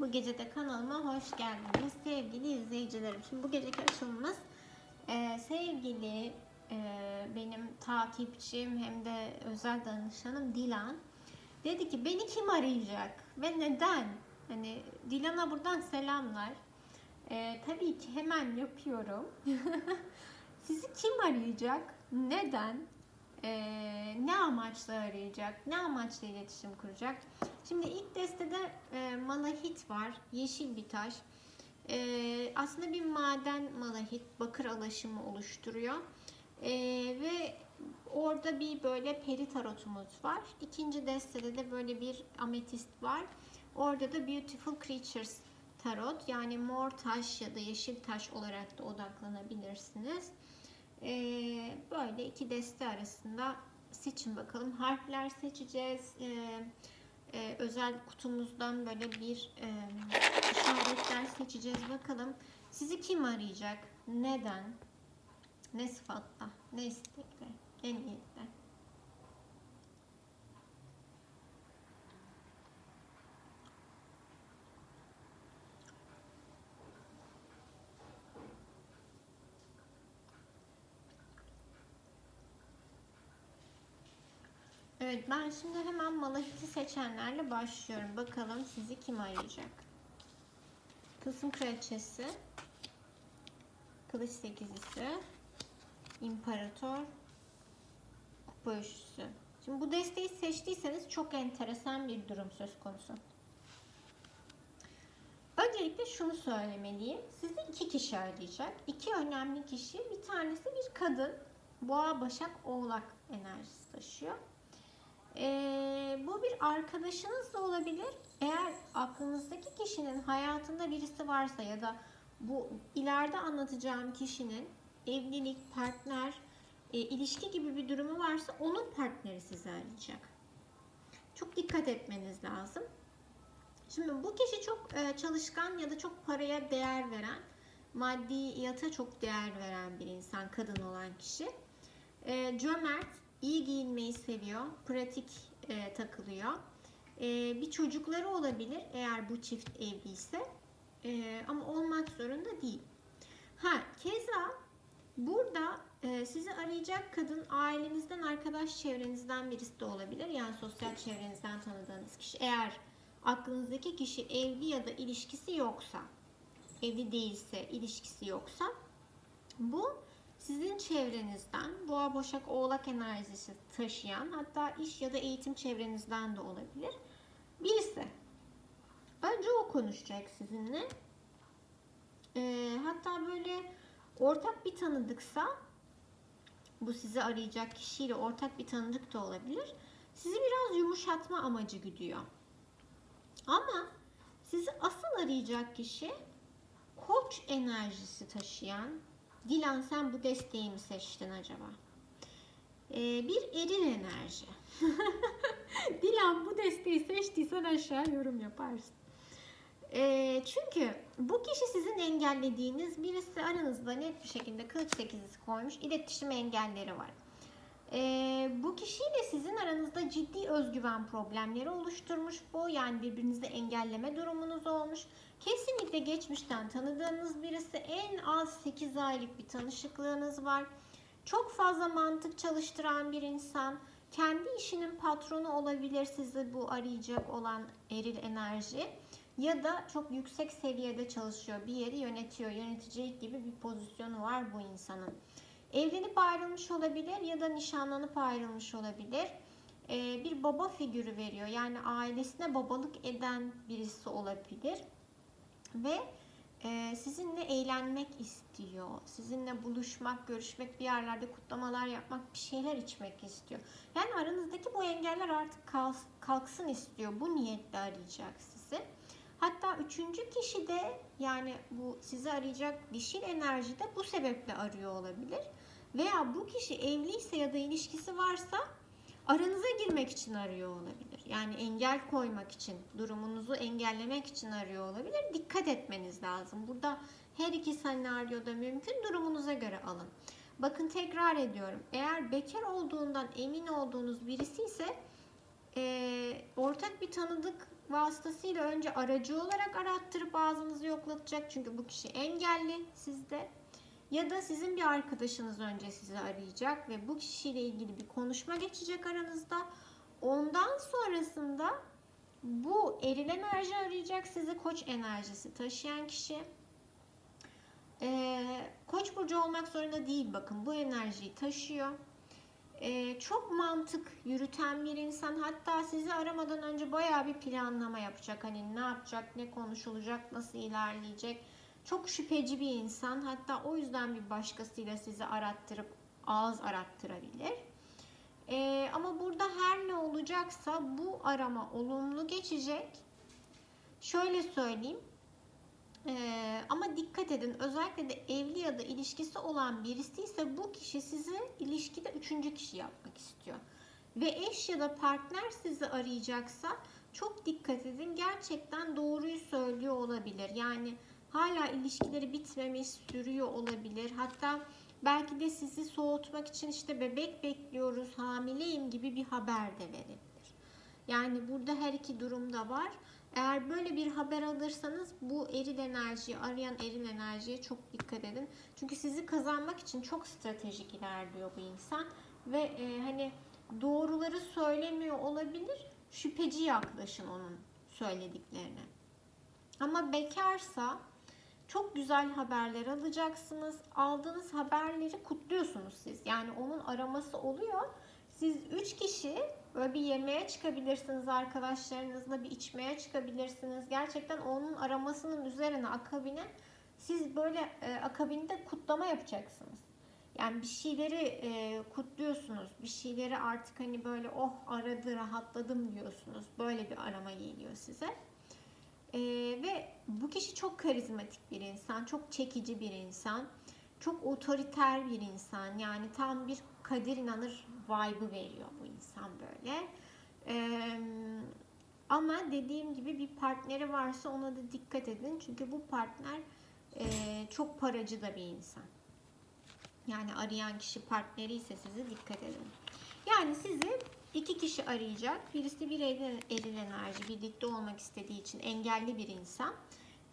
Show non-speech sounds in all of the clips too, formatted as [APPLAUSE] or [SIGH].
Bu gece de kanalıma hoş geldiniz sevgili izleyicilerim. Şimdi bu geceki açılımımız e, sevgili e, benim takipçim hem de özel danışanım Dilan. Dedi ki beni kim arayacak ve neden? Hani Dilan'a buradan selamlar. E, tabii ki hemen yapıyorum. [LAUGHS] Sizi kim arayacak? Neden? Ee, ne amaçla arayacak? Ne amaçla iletişim kuracak? Şimdi ilk destede e, malahit var. Yeşil bir taş. Ee, aslında bir maden malahit. Bakır alaşımı oluşturuyor. Ee, ve orada bir böyle peri tarotumuz var. İkinci destede de böyle bir ametist var. Orada da Beautiful Creatures tarot. Yani mor taş ya da yeşil taş olarak da odaklanabilirsiniz. Ee, böyle iki deste arasında seçin bakalım. Harfler seçeceğiz. Ee, e, özel kutumuzdan böyle bir e, işaretler seçeceğiz. Bakalım sizi kim arayacak? Neden? Ne sıfatla? Ne istekle? Ne niyetle? Evet ben şimdi hemen malahiti seçenlerle başlıyorum. Bakalım sizi kim arayacak? Tılsım kraliçesi, kılıç sekizlisi, imparator, kupa üçlüsü. Şimdi bu desteği seçtiyseniz çok enteresan bir durum söz konusu. Öncelikle şunu söylemeliyim. Sizi iki kişi arayacak. İki önemli kişi. Bir tanesi bir kadın. Boğa, Başak, Oğlak enerjisi taşıyor. Ee, bu bir arkadaşınız da olabilir. Eğer aklınızdaki kişinin hayatında birisi varsa ya da bu ileride anlatacağım kişinin evlilik, partner, e, ilişki gibi bir durumu varsa onun partneri sizi arayacak. Çok dikkat etmeniz lazım. Şimdi bu kişi çok e, çalışkan ya da çok paraya değer veren, maddiyata çok değer veren bir insan, kadın olan kişi. E, cömert, iyi giyinmeyi seviyor, pratik e, takılıyor. E, bir çocukları olabilir eğer bu çift evliyse e, ama olmak zorunda değil. Ha keza burada e, sizi arayacak kadın ailenizden, arkadaş çevrenizden birisi de olabilir. Yani sosyal çevrenizden tanıdığınız kişi. Eğer aklınızdaki kişi evli ya da ilişkisi yoksa, evli değilse, ilişkisi yoksa bu sizin çevrenizden boğa boşak oğlak enerjisi taşıyan hatta iş ya da eğitim çevrenizden de olabilir. Birisi. Önce o konuşacak sizinle. Ee, hatta böyle ortak bir tanıdıksa bu sizi arayacak kişiyle ortak bir tanıdık da olabilir. Sizi biraz yumuşatma amacı güdüyor. Ama sizi asıl arayacak kişi koç enerjisi taşıyan Dilan sen bu desteği mi seçtin acaba? Ee, bir eril enerji. [LAUGHS] Dilan bu desteği seçtiysen aşağı yorum yaparsın. Ee, çünkü bu kişi sizin engellediğiniz birisi aranızda net bir şekilde kılıç sekizisi koymuş iletişim engelleri var. Ee, bu kişiyle sizin aranızda ciddi özgüven problemleri oluşturmuş bu. Yani birbirinizi engelleme durumunuz olmuş. Kesinlikle geçmişten tanıdığınız birisi en az 8 aylık bir tanışıklığınız var. Çok fazla mantık çalıştıran bir insan. Kendi işinin patronu olabilir sizi bu arayacak olan eril enerji. Ya da çok yüksek seviyede çalışıyor. Bir yeri yönetiyor. Yönetici gibi bir pozisyonu var bu insanın. Evlenip ayrılmış olabilir ya da nişanlanıp ayrılmış olabilir. Ee, bir baba figürü veriyor. Yani ailesine babalık eden birisi olabilir. Ve e, sizinle eğlenmek istiyor. Sizinle buluşmak, görüşmek, bir yerlerde kutlamalar yapmak, bir şeyler içmek istiyor. Yani aranızdaki bu engeller artık kalksın istiyor. Bu niyetle arayacak sizi. Hatta üçüncü kişi de yani bu sizi arayacak dişil enerji de bu sebeple arıyor olabilir. Veya bu kişi evliyse ya da ilişkisi varsa aranıza girmek için arıyor olabilir. Yani engel koymak için, durumunuzu engellemek için arıyor olabilir. Dikkat etmeniz lazım. Burada her iki senaryoda mümkün durumunuza göre alın. Bakın tekrar ediyorum. Eğer bekar olduğundan emin olduğunuz birisi ise e, ortak bir tanıdık vasıtasıyla önce aracı olarak arattırıp ağzınızı yoklatacak. Çünkü bu kişi engelli sizde. Ya da sizin bir arkadaşınız önce sizi arayacak ve bu kişiyle ilgili bir konuşma geçecek aranızda. Ondan sonrasında bu eril enerji arayacak sizi koç enerjisi taşıyan kişi. Ee, koç burcu olmak zorunda değil bakın bu enerjiyi taşıyor. Ee, çok mantık yürüten bir insan hatta sizi aramadan önce bayağı bir planlama yapacak. Hani ne yapacak, ne konuşulacak, nasıl ilerleyecek. Çok şüpheci bir insan hatta o yüzden bir başkasıyla sizi arattırıp ağız arattırabilir. Ee, ama burada her ne olacaksa bu arama olumlu geçecek. Şöyle söyleyeyim. Ee, ama dikkat edin özellikle de evli ya da ilişkisi olan birisi ise bu kişi sizi ilişkide üçüncü kişi yapmak istiyor. Ve eş ya da partner sizi arayacaksa çok dikkat edin gerçekten doğruyu söylüyor olabilir. Yani hala ilişkileri bitmemiş sürüyor olabilir. Hatta belki de sizi soğutmak için işte bebek bekliyoruz, hamileyim gibi bir haber de verebilir. Yani burada her iki durumda var. Eğer böyle bir haber alırsanız bu eril enerjiyi arayan eril enerjiye çok dikkat edin. Çünkü sizi kazanmak için çok stratejik ilerliyor bu insan ve e, hani doğruları söylemiyor olabilir. Şüpheci yaklaşın onun söylediklerine. Ama bekarsa çok güzel haberler alacaksınız. Aldığınız haberleri kutluyorsunuz siz. Yani onun araması oluyor. Siz üç kişi böyle bir yemeğe çıkabilirsiniz arkadaşlarınızla bir içmeye çıkabilirsiniz. Gerçekten onun aramasının üzerine akabine siz böyle e, akabinde kutlama yapacaksınız. Yani bir şeyleri e, kutluyorsunuz. Bir şeyleri artık hani böyle oh aradı rahatladım diyorsunuz. Böyle bir arama geliyor size. E, ve bu kişi çok karizmatik bir insan. Çok çekici bir insan. Çok otoriter bir insan. Yani tam bir kadir inanır vibe'ı veriyor bu insan böyle. Ee, ama dediğim gibi bir partneri varsa ona da dikkat edin. Çünkü bu partner e, çok paracı da bir insan. Yani arayan kişi partneri ise size dikkat edin. Yani sizi iki kişi arayacak. Birisi bir eril, eril enerji birlikte olmak istediği için engelli bir insan.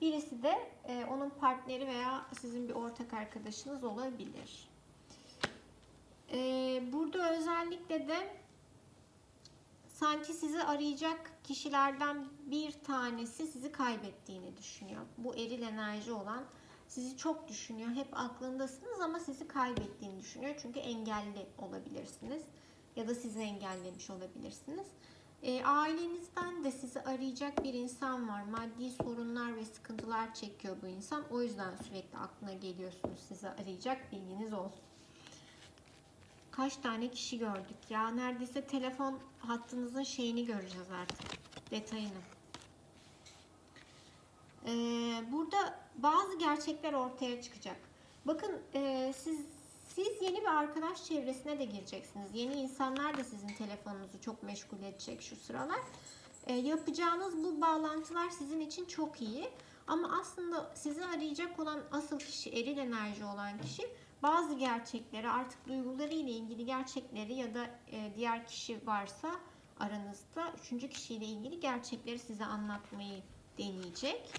Birisi de e, onun partneri veya sizin bir ortak arkadaşınız olabilir. E, burada özellikle de sanki sizi arayacak kişilerden bir tanesi sizi kaybettiğini düşünüyor. Bu eril enerji olan sizi çok düşünüyor. Hep aklındasınız ama sizi kaybettiğini düşünüyor. Çünkü engelli olabilirsiniz. Ya da sizi engellemiş olabilirsiniz. E, ailenizden de sizi arayacak bir insan var. Maddi sorunlar ve sıkıntılar çekiyor bu insan. O yüzden sürekli aklına geliyorsunuz. Sizi arayacak bilginiz olsun. Kaç tane kişi gördük ya. Neredeyse telefon hattınızın şeyini göreceğiz artık. Detayını. Ee, burada bazı gerçekler ortaya çıkacak. Bakın e, siz siz yeni bir arkadaş çevresine de gireceksiniz. Yeni insanlar da sizin telefonunuzu çok meşgul edecek şu sıralar. E, yapacağınız bu bağlantılar sizin için çok iyi. Ama aslında sizi arayacak olan asıl kişi, eril enerji olan kişi bazı gerçekleri, artık duyguları ile ilgili gerçekleri ya da e, diğer kişi varsa aranızda üçüncü kişiyle ilgili gerçekleri size anlatmayı deneyecek.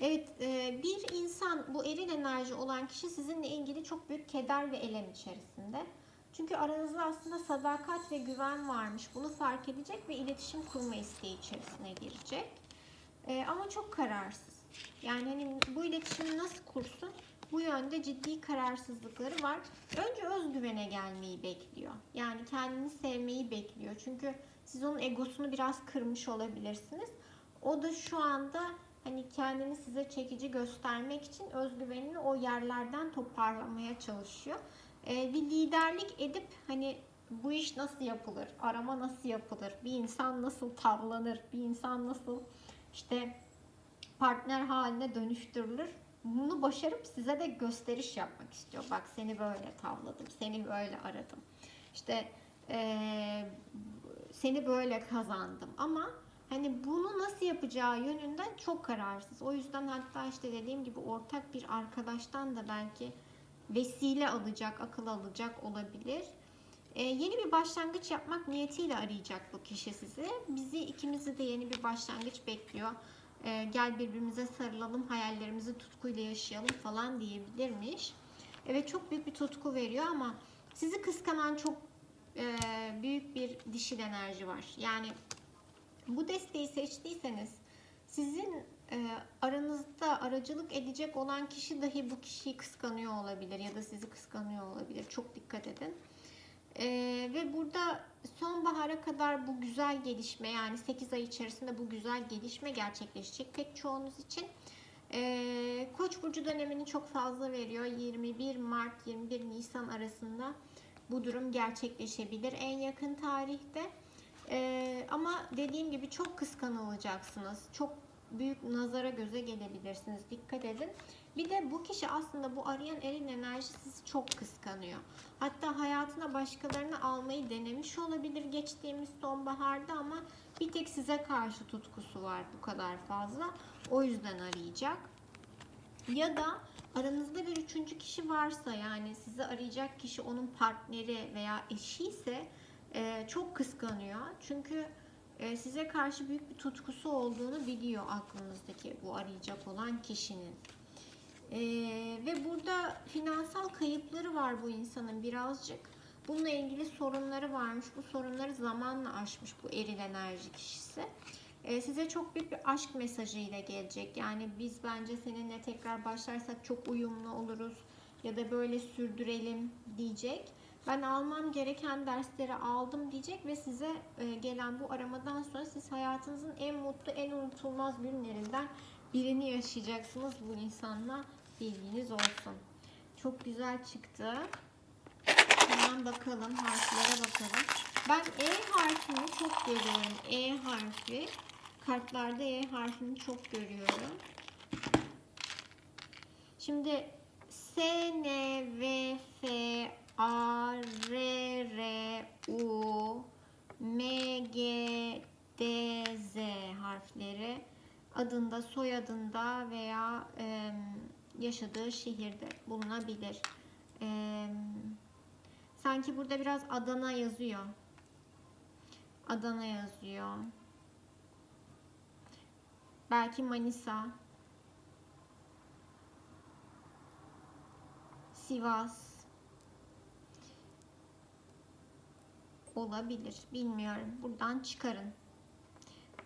Evet, e, bir insan bu eril enerji olan kişi sizinle ilgili çok büyük keder ve elem içerisinde. Çünkü aranızda aslında sadakat ve güven varmış. Bunu fark edecek ve iletişim kurma isteği içerisine girecek. E, ama çok kararsız. Yani hani bu iletişimi nasıl kursun? Bu yönde ciddi kararsızlıkları var. Önce özgüvene gelmeyi bekliyor. Yani kendini sevmeyi bekliyor. Çünkü siz onun egosunu biraz kırmış olabilirsiniz. O da şu anda hani kendini size çekici göstermek için özgüvenini o yerlerden toparlamaya çalışıyor. Ee, bir liderlik edip hani bu iş nasıl yapılır, arama nasıl yapılır, bir insan nasıl tavlanır, bir insan nasıl işte partner haline dönüştürülür. Bunu başarıp size de gösteriş yapmak istiyor. Bak seni böyle tavladım, seni böyle aradım. İşte ee, seni böyle kazandım ama Hani bunu nasıl yapacağı yönünden çok kararsız. O yüzden hatta işte dediğim gibi ortak bir arkadaştan da belki vesile alacak, akıl alacak olabilir. Ee, yeni bir başlangıç yapmak niyetiyle arayacak bu kişi sizi. Bizi ikimizi de yeni bir başlangıç bekliyor. Ee, gel birbirimize sarılalım, hayallerimizi tutkuyla yaşayalım falan diyebilirmiş. Evet çok büyük bir tutku veriyor ama sizi kıskanan çok e, büyük bir dişil enerji var. Yani bu desteği seçtiyseniz sizin e, aranızda aracılık edecek olan kişi dahi bu kişiyi kıskanıyor olabilir ya da sizi kıskanıyor olabilir. Çok dikkat edin. E, ve burada sonbahara kadar bu güzel gelişme yani 8 ay içerisinde bu güzel gelişme gerçekleşecek pek çoğunuz için. E, Koç burcu dönemini çok fazla veriyor. 21 Mart 21 Nisan arasında bu durum gerçekleşebilir en yakın tarihte. Ee, ama dediğim gibi çok kıskanılacaksınız. Çok büyük nazara göze gelebilirsiniz. Dikkat edin. Bir de bu kişi aslında bu arayan erin enerjisi çok kıskanıyor. Hatta hayatına başkalarını almayı denemiş olabilir geçtiğimiz sonbaharda ama bir tek size karşı tutkusu var bu kadar fazla. O yüzden arayacak. Ya da aranızda bir üçüncü kişi varsa yani sizi arayacak kişi onun partneri veya eşi ise e, çok kıskanıyor. Çünkü e, size karşı büyük bir tutkusu olduğunu biliyor aklınızdaki bu arayacak olan kişinin. E, ve burada finansal kayıpları var bu insanın birazcık. Bununla ilgili sorunları varmış. Bu sorunları zamanla aşmış bu eril enerji kişisi. E, size çok büyük bir aşk mesajıyla gelecek. Yani biz bence seninle tekrar başlarsak çok uyumlu oluruz ya da böyle sürdürelim diyecek. Ben almam gereken dersleri aldım diyecek ve size e, gelen bu aramadan sonra siz hayatınızın en mutlu, en unutulmaz günlerinden birini yaşayacaksınız bu insanla. Bilginiz olsun. Çok güzel çıktı. Hemen bakalım, harflere bakalım. Ben E harfini çok görüyorum. E harfi. Kartlarda E harfini çok görüyorum. Şimdi S, N, V, F, A, R, R, U, M, G, D, Z harfleri adında, soyadında veya e, yaşadığı şehirde bulunabilir. E, sanki burada biraz Adana yazıyor. Adana yazıyor. Belki Manisa. Sivas. Olabilir. Bilmiyorum. Buradan çıkarın.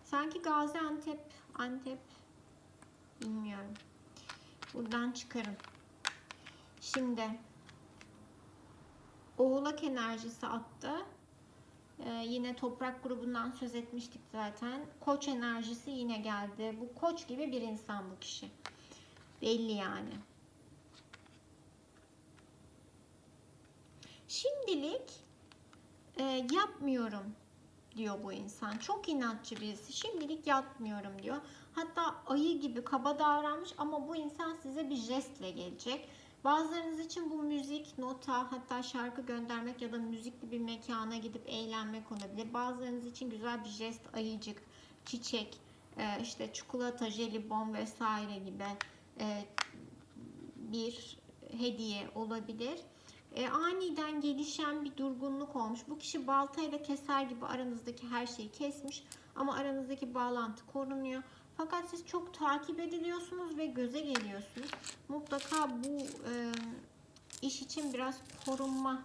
Sanki Gaziantep, Antep. Bilmiyorum. Buradan çıkarın. Şimdi Oğlak enerjisi attı. Ee, yine toprak grubundan söz etmiştik zaten. Koç enerjisi yine geldi. Bu koç gibi bir insan bu kişi. Belli yani. Şimdilik e, yapmıyorum diyor bu insan. Çok inatçı birisi. Şimdilik yapmıyorum diyor. Hatta ayı gibi kaba davranmış ama bu insan size bir jestle gelecek. Bazılarınız için bu müzik, nota, hatta şarkı göndermek ya da müzikli bir mekana gidip eğlenmek olabilir. Bazılarınız için güzel bir jest, ayıcık, çiçek, e, işte çikolata, jelibon vesaire gibi e, bir hediye olabilir. E, aniden gelişen bir durgunluk olmuş. Bu kişi baltayla keser gibi aranızdaki her şeyi kesmiş ama aranızdaki bağlantı korunuyor. Fakat siz çok takip ediliyorsunuz ve göze geliyorsunuz. Mutlaka bu e, iş için biraz korunma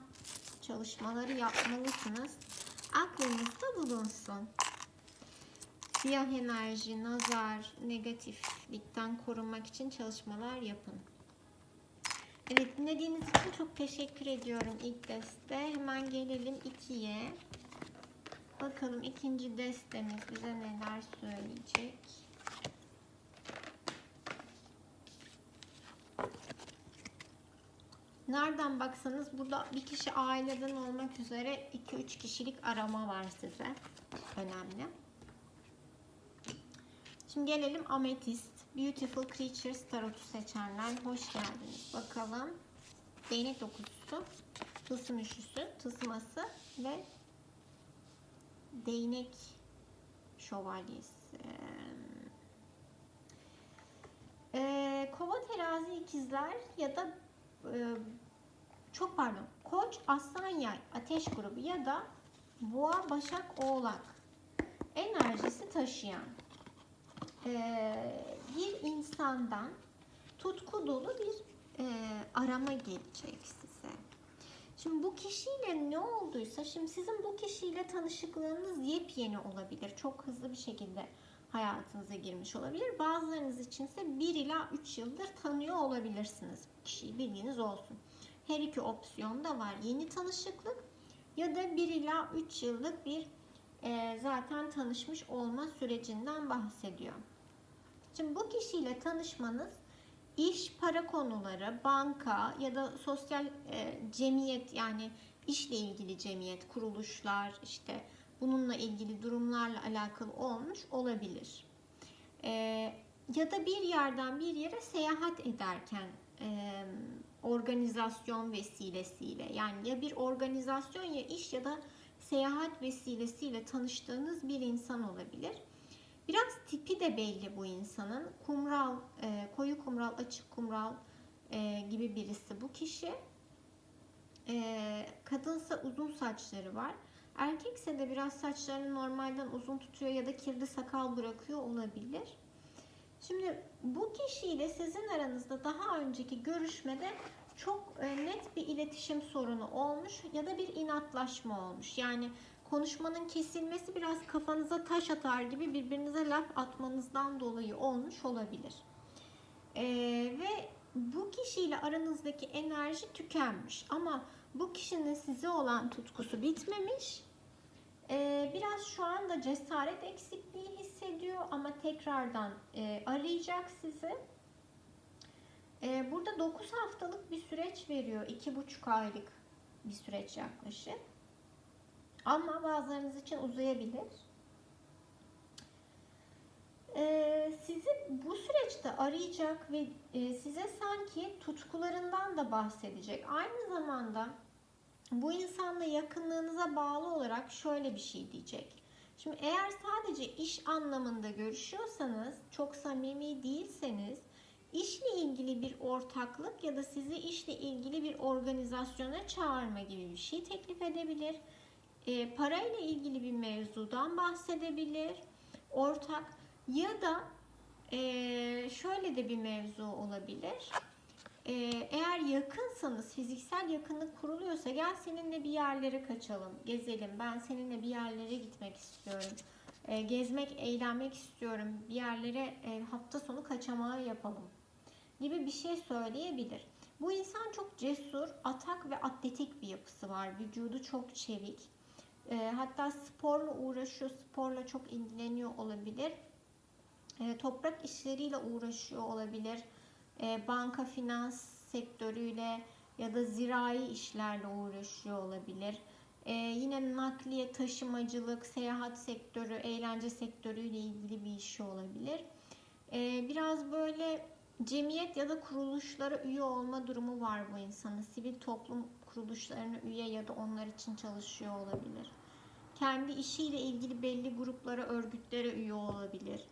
çalışmaları yapmalısınız. Aklınızda bulunsun. Siyah enerji, nazar, negatiflikten korunmak için çalışmalar yapın. Evet dinlediğiniz için çok teşekkür ediyorum ilk deste. Hemen gelelim ikiye. Bakalım ikinci destemiz bize neler söyleyecek. Nereden baksanız burada bir kişi aileden olmak üzere 2-3 kişilik arama var size. Önemli. Şimdi gelelim Ametist. Beautiful Creatures tarotu seçenler hoş geldiniz. Bakalım. Değnek dokuzusu, tılsım üçlüsü, tılsıması ve değnek şövalyesi. Ee, kova terazi ikizler ya da e, çok pardon. Koç, aslan, yay, ateş grubu ya da boğa, başak, oğlak enerjisi taşıyan eee, bir insandan tutku dolu bir eee, arama gelecek size. Şimdi bu kişiyle ne olduysa, şimdi sizin bu kişiyle tanışıklığınız yepyeni olabilir. Çok hızlı bir şekilde hayatınıza girmiş olabilir. Bazılarınız içinse 1 ila 3 yıldır tanıyor olabilirsiniz bu kişiyi. Bilginiz olsun. Her iki opsiyon da var. Yeni tanışıklık ya da 1 ila 3 yıllık bir e, zaten tanışmış olma sürecinden bahsediyor. Şimdi bu kişiyle tanışmanız iş, para konuları, banka ya da sosyal e, cemiyet yani işle ilgili cemiyet, kuruluşlar işte bununla ilgili durumlarla alakalı olmuş olabilir. E, ya da bir yerden bir yere seyahat ederken e, organizasyon vesilesiyle yani ya bir organizasyon ya iş ya da seyahat vesilesiyle tanıştığınız bir insan olabilir. Biraz tipi de belli bu insanın. Kumral, e, koyu kumral, açık kumral e, gibi birisi bu kişi. E, kadınsa uzun saçları var. Erkekse de biraz saçlarını normalden uzun tutuyor ya da kirli sakal bırakıyor olabilir. Şimdi bu kişiyle sizin aranızda daha önceki görüşmede çok e, net bir iletişim sorunu olmuş ya da bir inatlaşma olmuş. Yani konuşmanın kesilmesi biraz kafanıza taş atar gibi birbirinize laf atmanızdan dolayı olmuş olabilir. Ee, ve bu kişiyle aranızdaki enerji tükenmiş ama bu kişinin size olan tutkusu bitmemiş. Ee, biraz şu anda cesaret eksikliği hissediyor ama tekrardan e, arayacak sizi. Ee, burada 9 haftalık bir süreç veriyor. 2,5 aylık bir süreç yaklaşık. Ama bazılarınız için uzayabilir. Ee, sizi bu süreçte arayacak ve e, size sanki tutkularından da bahsedecek. Aynı zamanda bu insanla yakınlığınıza bağlı olarak şöyle bir şey diyecek. Şimdi eğer sadece iş anlamında görüşüyorsanız, çok samimi değilseniz, işle ilgili bir ortaklık ya da sizi işle ilgili bir organizasyona çağırma gibi bir şey teklif edebilir e, parayla ilgili bir mevzudan bahsedebilir. Ortak ya da e, şöyle de bir mevzu olabilir. E, eğer yakınsanız, fiziksel yakınlık kuruluyorsa gel seninle bir yerlere kaçalım, gezelim. Ben seninle bir yerlere gitmek istiyorum. E, gezmek, eğlenmek istiyorum. Bir yerlere e, hafta sonu kaçamağı yapalım gibi bir şey söyleyebilir. Bu insan çok cesur, atak ve atletik bir yapısı var. Vücudu çok çevik. E, hatta sporla uğraşıyor, sporla çok ilgileniyor olabilir. E, toprak işleriyle uğraşıyor olabilir. E, banka, finans sektörüyle ya da zirai işlerle uğraşıyor olabilir. Yine nakliye, taşımacılık, seyahat sektörü, eğlence sektörüyle ilgili bir işi olabilir. Biraz böyle cemiyet ya da kuruluşlara üye olma durumu var bu insanın. Sivil toplum kuruluşlarına üye ya da onlar için çalışıyor olabilir. Kendi işiyle ilgili belli gruplara, örgütlere üye olabilir.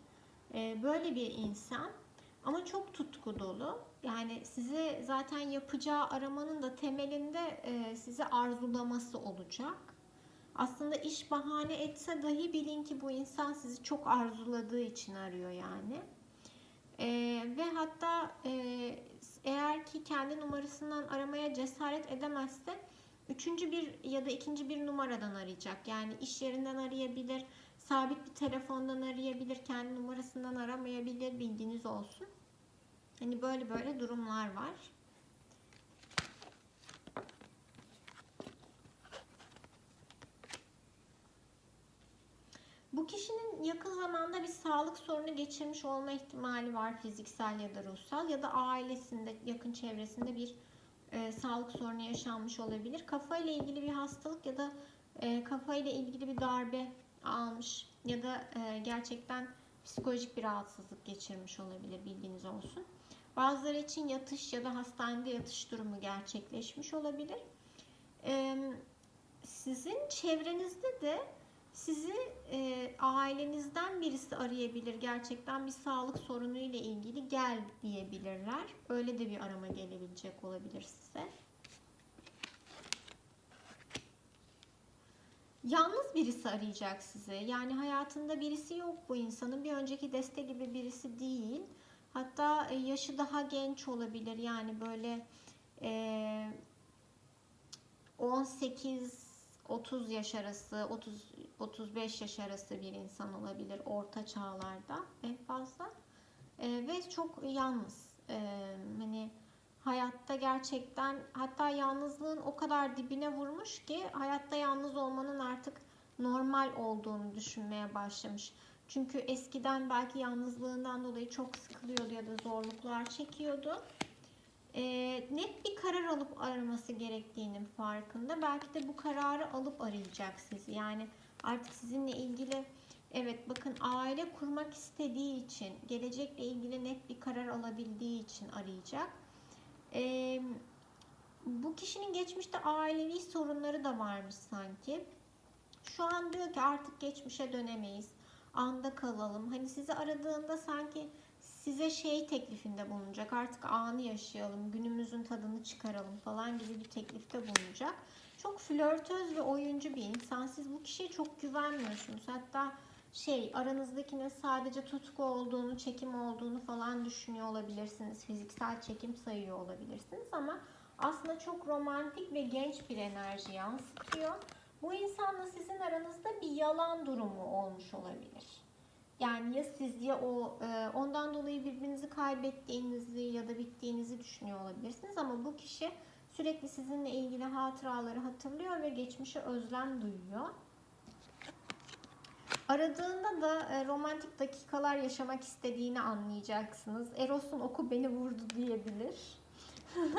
Ee, böyle bir insan ama çok tutku dolu. Yani size zaten yapacağı aramanın da temelinde e, size arzulaması olacak. Aslında iş bahane etse dahi bilin ki bu insan sizi çok arzuladığı için arıyor yani. Ee, ve hatta e, eğer ki kendi numarasından aramaya cesaret edemezse üçüncü bir ya da ikinci bir numaradan arayacak. Yani iş yerinden arayabilir, sabit bir telefondan arayabilir, kendi numarasından aramayabilir bilginiz olsun. Hani böyle böyle durumlar var. Bu kişinin yakın zamanda bir sağlık sorunu geçirmiş olma ihtimali var fiziksel ya da ruhsal ya da ailesinde yakın çevresinde bir e, sağlık sorunu yaşanmış olabilir. Kafa ile ilgili bir hastalık ya da e, kafa ile ilgili bir darbe almış ya da e, gerçekten psikolojik bir rahatsızlık geçirmiş olabilir bilginiz olsun. Bazıları için yatış ya da hastanede yatış durumu gerçekleşmiş olabilir. E, sizin çevrenizde de sizi e, ailenizden birisi arayabilir. Gerçekten bir sağlık sorunu ile ilgili gel diyebilirler. Öyle de bir arama gelebilecek olabilir size. Yalnız birisi arayacak sizi. Yani hayatında birisi yok bu insanın. Bir önceki deste gibi birisi değil. Hatta e, yaşı daha genç olabilir. Yani böyle e, 18 30 yaş arası, 30 35 yaş arası bir insan olabilir orta çağlarda en fazla. E, ve çok yalnız. E, hani hayatta gerçekten hatta yalnızlığın o kadar dibine vurmuş ki hayatta yalnız olmanın artık normal olduğunu düşünmeye başlamış. Çünkü eskiden belki yalnızlığından dolayı çok sıkılıyordu ya da zorluklar çekiyordu. Ee, net bir karar alıp araması gerektiğinin farkında. Belki de bu kararı alıp arayacak sizi. Yani artık sizinle ilgili evet bakın aile kurmak istediği için, gelecekle ilgili net bir karar alabildiği için arayacak. Ee, bu kişinin geçmişte ailevi sorunları da varmış sanki. Şu an diyor ki artık geçmişe dönemeyiz. Anda kalalım. Hani sizi aradığında sanki size şey teklifinde bulunacak. Artık anı yaşayalım, günümüzün tadını çıkaralım falan gibi bir teklifte bulunacak. Çok flörtöz ve oyuncu bir insan. Siz bu kişiye çok güvenmiyorsunuz. Hatta şey aranızdakinin sadece tutku olduğunu, çekim olduğunu falan düşünüyor olabilirsiniz. Fiziksel çekim sayıyor olabilirsiniz ama aslında çok romantik ve genç bir enerji yansıtıyor. Bu insanla sizin aranızda bir yalan durumu olmuş olabilir. Yani ya siz ya o e, ondan dolayı birbirinizi kaybettiğinizi ya da bittiğinizi düşünüyor olabilirsiniz ama bu kişi sürekli sizinle ilgili hatıraları hatırlıyor ve geçmişe özlem duyuyor. Aradığında da e, romantik dakikalar yaşamak istediğini anlayacaksınız. Eros'un oku beni vurdu diyebilir. [LAUGHS]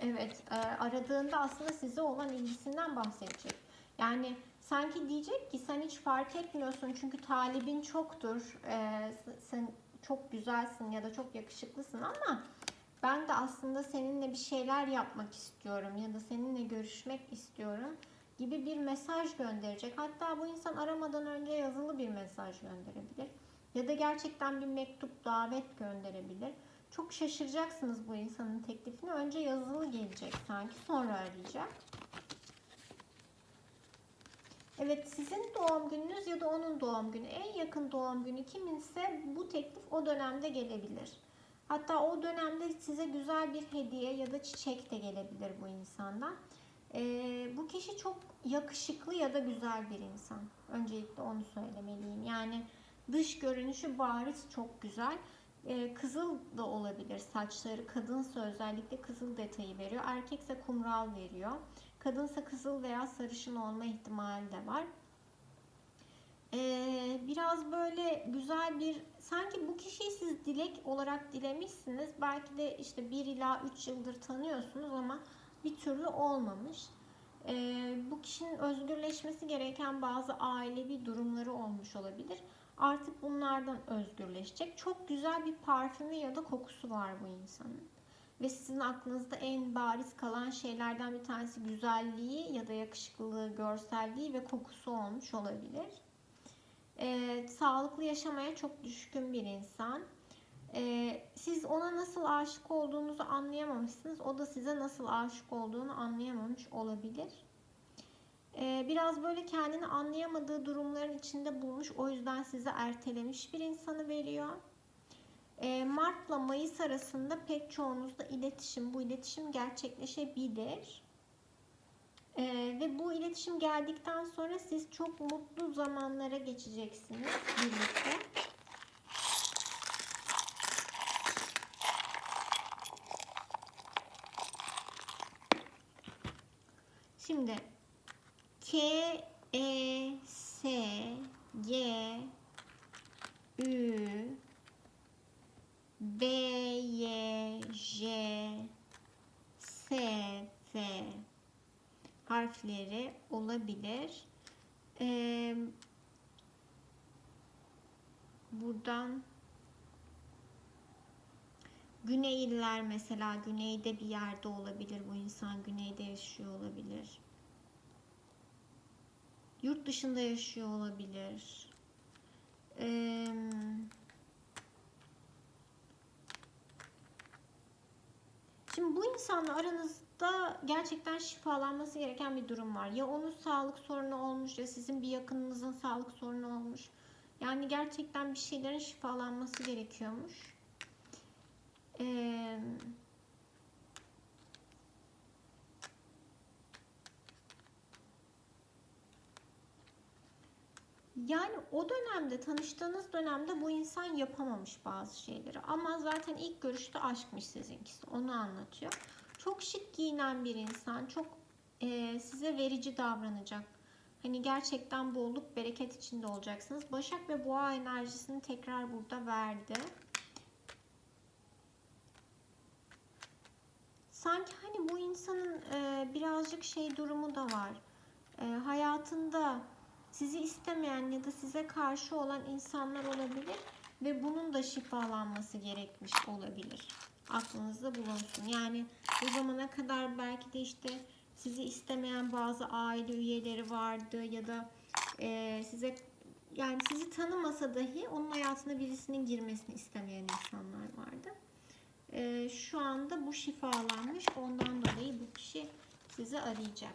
evet, e, aradığında aslında size olan ilgisinden bahsedecek. Yani sanki diyecek ki sen hiç fark etmiyorsun çünkü talibin çoktur. E, sen çok güzelsin ya da çok yakışıklısın ama ben de aslında seninle bir şeyler yapmak istiyorum ya da seninle görüşmek istiyorum gibi bir mesaj gönderecek. Hatta bu insan aramadan önce yazılı bir mesaj gönderebilir. Ya da gerçekten bir mektup, davet gönderebilir. Çok şaşıracaksınız bu insanın teklifine. Önce yazılı gelecek sanki, sonra arayacak. Evet sizin doğum gününüz ya da onun doğum günü, en yakın doğum günü kiminse bu teklif o dönemde gelebilir. Hatta o dönemde size güzel bir hediye ya da çiçek de gelebilir bu insandan. Ee, bu kişi çok yakışıklı ya da güzel bir insan. Öncelikle onu söylemeliyim. Yani dış görünüşü bariz çok güzel. Ee, kızıl da olabilir saçları. Kadınsa özellikle kızıl detayı veriyor. Erkekse kumral veriyor. Kadınsa kızıl veya sarışın olma ihtimali de var. Ee, biraz böyle güzel bir sanki bu kişiyi siz dilek olarak dilemişsiniz. Belki de işte 1 ila 3 yıldır tanıyorsunuz ama bir türlü olmamış. Ee, bu kişinin özgürleşmesi gereken bazı ailevi durumları olmuş olabilir. Artık bunlardan özgürleşecek. Çok güzel bir parfümü ya da kokusu var bu insanın. Ve sizin aklınızda en bariz kalan şeylerden bir tanesi güzelliği ya da yakışıklılığı, görselliği ve kokusu olmuş olabilir. Ee, sağlıklı yaşamaya çok düşkün bir insan. Ee, siz ona nasıl aşık olduğunuzu anlayamamışsınız. O da size nasıl aşık olduğunu anlayamamış olabilir. Ee, biraz böyle kendini anlayamadığı durumların içinde bulmuş. O yüzden size ertelemiş bir insanı veriyor. Ee, Mart'la Mayıs arasında pek çoğunuzda iletişim, bu iletişim gerçekleşebilir. Ee, ve bu iletişim geldikten sonra siz çok mutlu zamanlara geçeceksiniz birlikte. Şimdi K, E, S, G, Ü, B, Y, J, S, F harfleri olabilir. Ee, buradan Güneyliler mesela güneyde bir yerde olabilir bu insan güneyde yaşıyor olabilir. Yurt dışında yaşıyor olabilir. Ee, şimdi bu insanla aranız da gerçekten şifalanması gereken bir durum var. Ya onun sağlık sorunu olmuş ya sizin bir yakınınızın sağlık sorunu olmuş. Yani gerçekten bir şeylerin şifalanması gerekiyormuş. Ee, yani o dönemde tanıştığınız dönemde bu insan yapamamış bazı şeyleri. Ama zaten ilk görüşte aşkmış sizinkisi. Onu anlatıyor. Çok şık giyinen bir insan. Çok e, size verici davranacak. Hani gerçekten bolluk bereket içinde olacaksınız. Başak ve Boğa enerjisini tekrar burada verdi. Sanki hani bu insanın e, birazcık şey durumu da var. E, hayatında sizi istemeyen ya da size karşı olan insanlar olabilir ve bunun da şifalanması gerekmiş olabilir. Aklınızda bulunsun. Yani bu zamana kadar belki de işte sizi istemeyen bazı aile üyeleri vardı ya da e, size yani sizi tanımasa dahi onun hayatına birisinin girmesini istemeyen insanlar vardı. E, şu anda bu şifalanmış. Ondan dolayı bu kişi sizi arayacak.